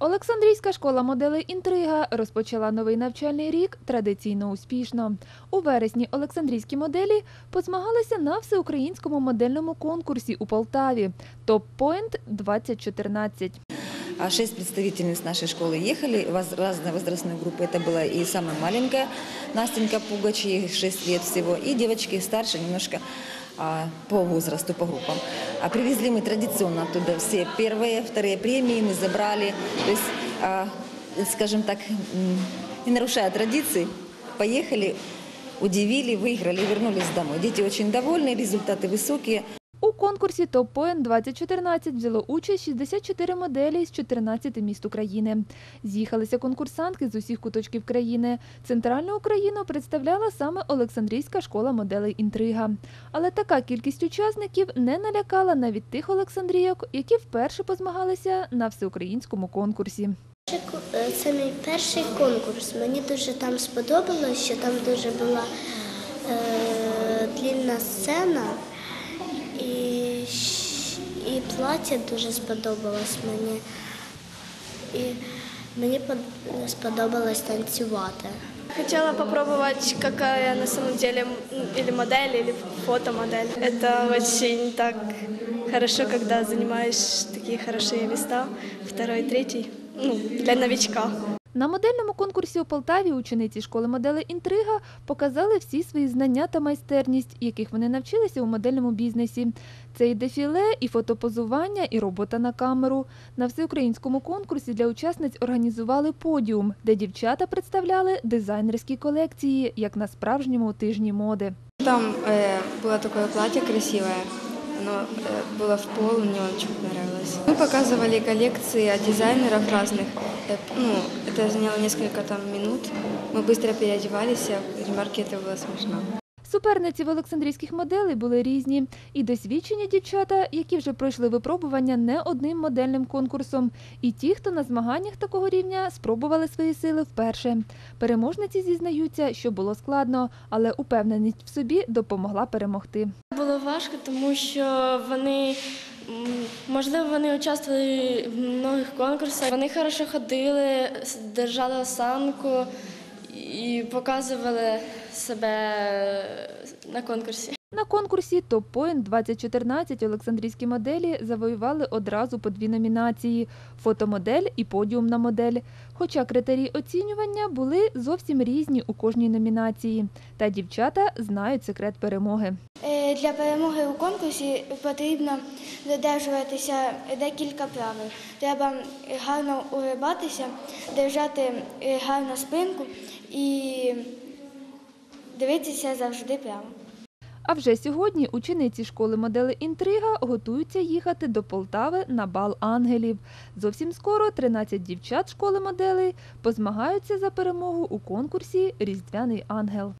Олександрійська школа моделей Інтрига розпочала новий навчальний рік традиційно успішно. У вересні Олександрійські моделі позмагалися на всеукраїнському модельному конкурсі у Полтаві Топ Пойнт 2014. А Шесть представительниц нашей школы ехали, воз- разные возрастные группы. Это была и самая маленькая Настенька Пугач, ей 6 лет всего, и девочки старше немножко а, по возрасту, по группам. А привезли мы традиционно оттуда все первые, вторые премии мы забрали. То есть, а, скажем так, м, не нарушая традиций, поехали, удивили, выиграли и вернулись домой. Дети очень довольны, результаты высокие. У конкурсі Топ Пойнт 2014 взяло участь 64 моделі з 14 міст України. З'їхалися конкурсантки з усіх куточків країни. Центральну Україну представляла саме Олександрійська школа моделей Інтрига. Але така кількість учасників не налякала навіть тих олександрійок, які вперше позмагалися на всеукраїнському конкурсі. Е, Це мій перший конкурс. Мені дуже там сподобалось, що там дуже була е, длінна сцена плаття дуже сподобалось мені. І мені под- сподобалось танцювати. Хотела попробовать, какая на самом деле или модель, или фотомодель. Это очень так хорошо, когда занимаешь такие хорошие места, второй, третий, ну, для новичка. На модельному конкурсі у Полтаві учениці школи моделей Інтрига показали всі свої знання та майстерність, яких вони навчилися у модельному бізнесі. Це і дефіле, і фотопозування, і робота на камеру. На всеукраїнському конкурсі для учасниць організували подіум, де дівчата представляли дизайнерські колекції, як на справжньому тижні моди. Там э, было такое платье красивое, оно э, было в пол, мне очень понравилось. Мы показывали коллекции от дизайнеров разных. Э, ну, это заняло несколько там минут. Мы быстро переодевались, а в ремарке это было смешно. Суперниці в Олександрійських моделей були різні. І досвідчені дівчата, які вже пройшли випробування не одним модельним конкурсом, і ті, хто на змаганнях такого рівня спробували свої сили вперше. Переможниці зізнаються, що було складно, але упевненість в собі допомогла перемогти. Було важко, тому що вони, м, можливо, вони участвували в многих конкурсах. Вони хорошо ходили, держали осанку і показували себе на конкурсі. На конкурсі Топ Пойнт 2014 Олександрійські моделі завоювали одразу по дві номінації фотомодель і подіумна модель. Хоча критерії оцінювання були зовсім різні у кожній номінації. Та дівчата знають секрет перемоги. Е, Для перемоги у конкурсі потрібно додержуватися декілька правил. Треба гарно улибатися, держати е, гарно спинку і дивитися завжди прямо. А вже сьогодні учениці школи модели Інтрига готуються їхати до Полтави на бал ангелів. Зовсім скоро 13 дівчат школи моделей позмагаються за перемогу у конкурсі Різдвяний ангел.